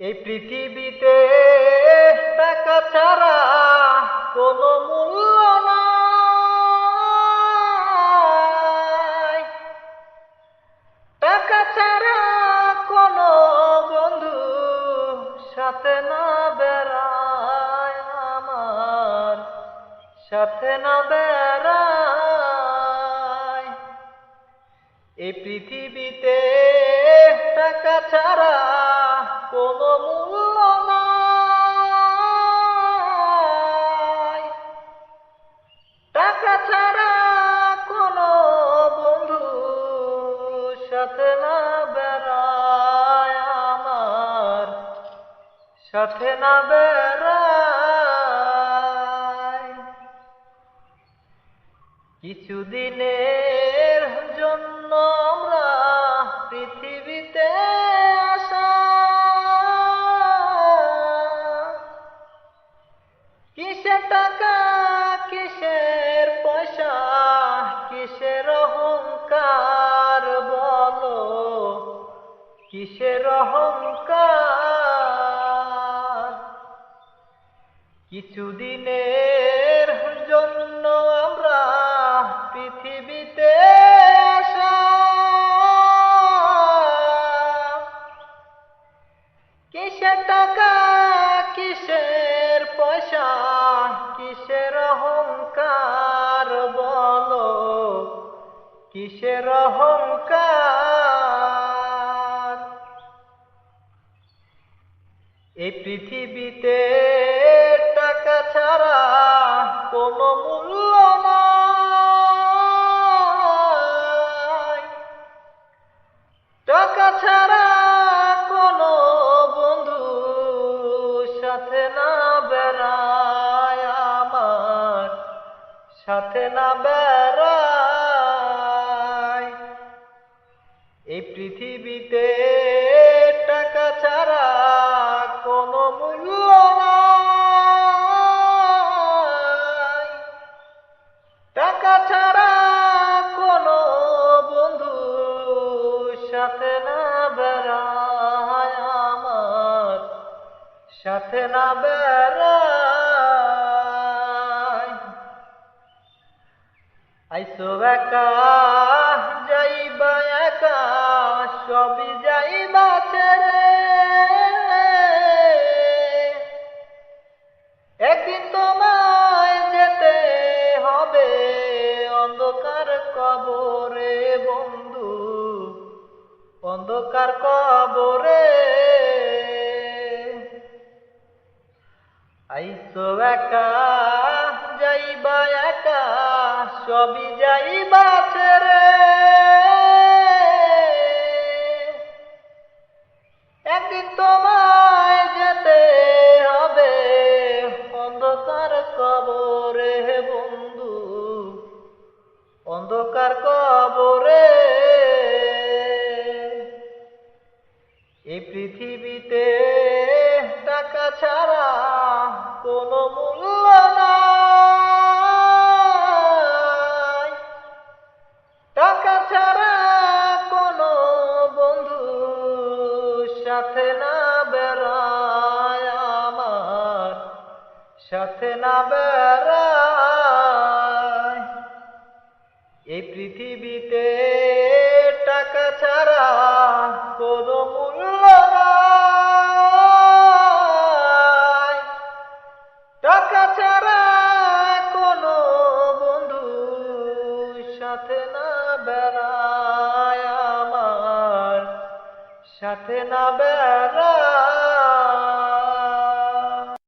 এই পৃথিবীতে টাকা ছাড়া কোনো মূল্য নাই। টাকা ছাড়া কোনো বন্ধু সাথে না বেড়ায় আমার, সাথে না বেড়ায়। এই পৃথিবীতে টাকা ছাড়া কোনো মূল্য নাই টাকা ছাড়া কোনো বন্ধু সাথে না বেড়ায় আমার। সাথে না বেড়ায়। কিছুদিনের টাকা কিসের পয়সা, কিসের অহংকার বলো? কিসের অহংকার? কিছুদিনের জন্য আমরা পৃথিবীতে কিসের টাকা, কিসের কিসের অহংকার? এই পৃথিবীতে টাকা ছাড়া কোনো মূল্য নাই। টাকা ছাড়া কোনো বন্ধু সাথে না বেড়ায় আমার, সাথে না বেড়ায় পৃথিবীতে টাকা ছাড়া কোনো মূল্য নাই। টাকা ছাড়া কোনো বন্ধু সাথে না বেড়ায় আমার, সাথে না বেড়ায়। আইসো একা সবই যাইবা ছেড়ে একদিন তোমায় যেতে হবে অন্ধকার কবরে বন্ধু, অন্ধকার কবরে। আইসো একা, যাইবা একা, সবই যাইবা ছেড়ে। একদিন তোমায় যেতে হবে অন্ধকার কবরে বন্ধু অন্ধকার কবরে। এই পৃথিবীতে সাথে না বেড়ায়। এই পৃথিবীতে টাকা ছাড়া কোনো মূল্য টাকা ছাড়া কোনো বন্ধু সাথে না বেড়ায় আমার। সাথে না বেড়ায়